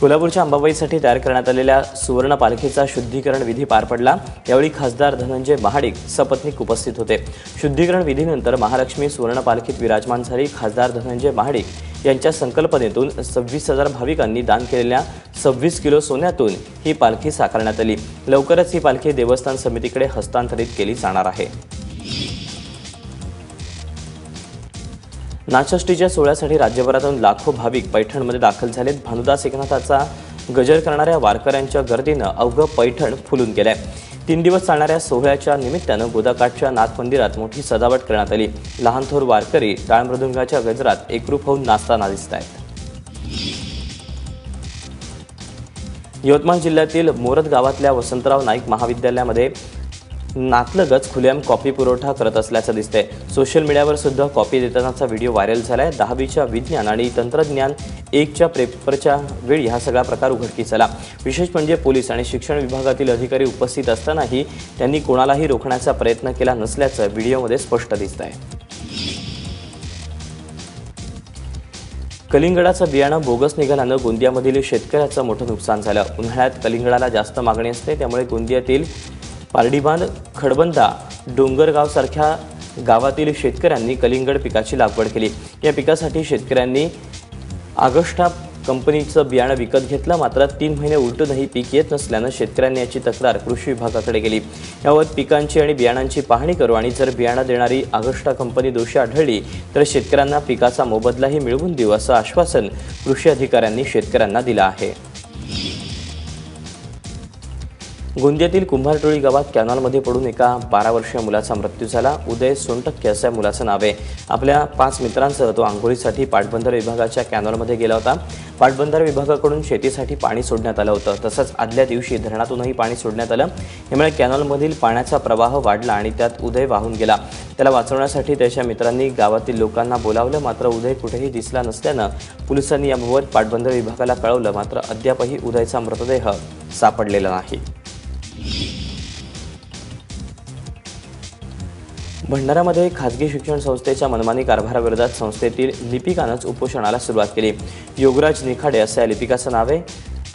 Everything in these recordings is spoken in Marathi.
कोल्हापूरच्या अंबाबाईसाठी तयार करण्यात आलेल्या सुवर्ण पालखीचा शुद्धीकरण विधी पार पडला. यावेळी खासदार धनंजय महाडिक सपत्नीक उपस्थित होते. शुद्धीकरण विधीनंतर महालक्ष्मी सुवर्ण पालखीत विराजमान झाली. खासदार धनंजय महाडिक यांच्या संकल्पनेतून सव्वीस हजार भाविकांनी दान केलेल्या सव्वीस किलो सोन्यातून ही पालखी साकारण्यात आली. लवकरच ही पालखी देवस्थान समितीकडे हस्तांतरित केली जाणार आहे. नाथषष्टीच्या सोहळ्यासाठी राज्यभरातून लाखो भाविक पैठणमध्ये दाखल झालेत. भानुदास एकनाथाचा गजर करणाऱ्या वारकऱ्यांच्या गर्दीनं अवघं पैठण फुलून गेलंय. तीन दिवस चालणाऱ्या सोहळ्याच्या निमित्तानं गोदाकाठच्या नाथ मंदिरात मोठी सजावट करण्यात आली. लहान थोर वारकरी टाळमृदुंगाच्या गजरात एकरूप होऊन नाचताना दिसत आहेत. यवतमाळ जिल्ह्यातील मोरद गावातल्या वसंतराव नाईक महाविद्यालयामध्ये नातलगच खुलेआम कॉपी पुरवठा करत असल्याचं दिसतंय. सोशल मीडियावर सुद्धा कॉपी देतानाचा व्हिडिओ व्हायरल झालाय. दहावीच्या विज्ञान आणि तंत्रज्ञान एकच्या पेपरच्या वेळी हा सगळा प्रकार उघडकीस आला. विशेष म्हणजे पोलीस आणि शिक्षण विभागातील अधिकारी उपस्थित असतानाही त्यांनी कोणालाही रोखण्याचा प्रयत्न केला नसल्याचं व्हिडिओमध्ये स्पष्ट दिसत आहे कलिंगडाचं बियाणं बोगस निघाल्यानं गोंदियामधील शेतकऱ्याचं मोठं नुकसान झालं. उन्हाळ्यात कलिंगडाला जास्त मागणी असते त्यामुळे गोंदियातील पारडीबांध खडबंदा डोंगरगावसारख्या गावातील शेतकऱ्यांनी कलिंगड पिकाची लागवड केली. या पिकासाठी शेतकऱ्यांनी आगस्टा कंपनीचं बियाणं विकत घेतलं. मात्र तीन महिने उलटूनही पीक येत नसल्यानं शेतकऱ्यांनी याची तक्रार कृषी विभागाकडे केली. यावर पिकांची आणि बियाणांची पाहणी करू आणि जर बियाणं देणारी आगस्टा कंपनी दोषी आढळली तर शेतकऱ्यांना पिकाचा मोबदलाही मिळवून देऊ असं आश्वासन कृषी अधिकाऱ्यांनी शेतकऱ्यांना दिलं आहे. गोंदियातील कुंभारटोळी गावात कॅनॉलमध्ये पडून एका बारा वर्षीय मुलाचा मृत्यू झाला. उदय सोनटक्के असं या मुलाचं नाव आहे. आपल्या पाच मित्रांसह तो आंघोळीसाठी पाटबंधार विभागाच्या कॅनॉलमध्ये गेला होता. पाटबंधार विभागाकडून शेतीसाठी पाणी सोडण्यात आलं होतं. तसंच आदल्या दिवशी धरणातूनही पाणी सोडण्यात आलं. यामुळे कॅनॉलमधील पाण्याचा प्रवाह वाढला आणि त्यात उदय वाहून गेला. त्याला वाचवण्यासाठी त्याच्या मित्रांनी गावातील लोकांना बोलावलं. मात्र उदय कुठेही दिसला नसल्यानं पोलिसांनी याबाबत पाटबंधार विभागाला कळवलं. मात्र अद्यापही उदयचा मृतदेह सापडलेला नाही. भंडाऱ्यामध्ये खाजगी शिक्षण संस्थेच्या मनमानी कारभाराविरोधात संस्थेतील लिपिकानंच उपोषणाला सुरुवात केली. योगराज निखाडे असं या लिपिकाचं नाव आहे.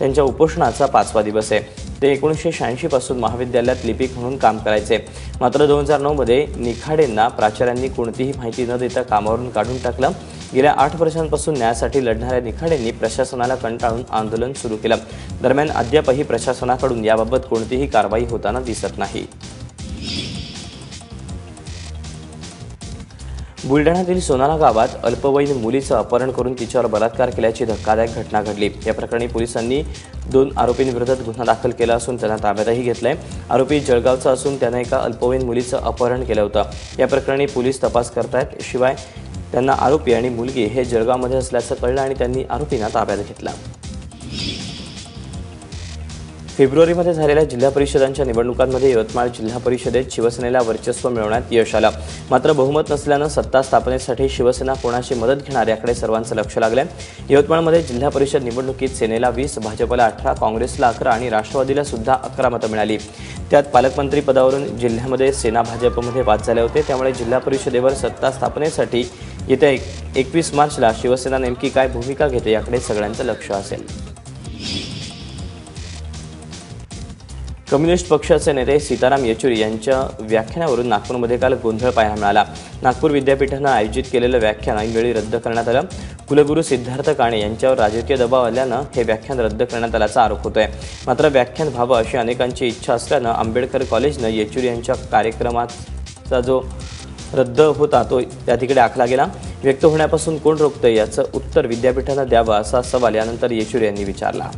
त्यांच्या उपोषणाचा पाचवा दिवस आहे. ते एकोणीसशे शहाऐंशीपासून महाविद्यालयात लिपिक म्हणून काम करायचे. मात्र दोन हजार नऊमध्ये निखाडेंना प्राचार्यांनी कोणतीही माहिती न देता कामावरून काढून टाकलं. गेल्या आठ वर्षांपासून न्यायासाठी लढणाऱ्या निखाडेंनी प्रशासनाला कंटाळून आंदोलन सुरू केलं. दरम्यान अद्यापही प्रशासनाकडून याबाबत कोणतीही कारवाई होताना दिसत नाही. बुलढाण्यातील सोनाला गावात अल्पवयीन मुलीचं अपहरण करून तिच्यावर बलात्कार केल्याची धक्कादायक घटना घडली. या प्रकरणी पोलिसांनी दोन आरोपींविरोधात गुन्हा दाखल केला असून त्यांना ताब्यातही घेतलाय. आरोपी जळगावचा असून त्यानं एका अल्पवयीन मुलीचं अपहरण केलं होतं. या प्रकरणी पोलीस तपास करतायत. शिवाय त्यांना आरोपी आणि मुलगी हे जळगावमध्ये असल्याचं कळलं आणि त्यांनी आरोपींना ताब्यात घेतला. फेब्रुवारीमध्ये झालेल्या जिल्हा परिषदांच्या निवडणुकांमध्ये यवतमाळ जिल्हा परिषदेत शिवसेनेला वर्चस्व मिळवण्यात यश आलं. मात्र बहुमत नसल्यानं सत्ता स्थापनेसाठी शिवसेना कोणाची मदत घेणार याकडे सर्वांचं लक्ष लागलं यवतमाळमध्ये जिल्हा परिषद निवडणुकीत सेनेला वीस भाजपला अठरा काँग्रेसला अकरा आणि राष्ट्रवादीला सुद्धा अकरा मतं मिळाली. त्यात पालकमंत्री पदावरून जिल्ह्यामध्ये सेना भाजपमध्ये वाद झाले होते. त्यामुळे जिल्हा परिषदेवर सत्ता स्थापनेसाठी येत्या एक एकवीस मार्चला शिवसेना नेमकी काय भूमिका घेते याकडे सगळ्यांचं लक्ष असेल. कम्युनिस्ट पक्षाचे नेते सीताराम येचुरी यांच्या व्याख्यानावरून नागपूरमध्ये काल गोंधळ पाहायला मिळाला. नागपूर विद्यापीठानं आयोजित केलेलं व्याख्यान ऐनवेळी रद्द करण्यात आलं. कुलगुरू सिद्धार्थ काणे यांच्यावर राजकीय दबाव आल्यानं हे व्याख्यान रद्द करण्यात आल्याचा आरोप होतोय. मात्र व्याख्यान व्हावं अशी अनेकांची इच्छा असल्यानं आंबेडकर कॉलेजनं येचुरी यांच्या कार्यक्रमाचा जो रद्द होता तो त्या तिकडे आखला गेला. व्यक्त होण्यापासून कोण रोखतंय याचं उत्तर विद्यापीठानं द्यावं असा सवाल यानंतर येचुरी यांनी विचारला.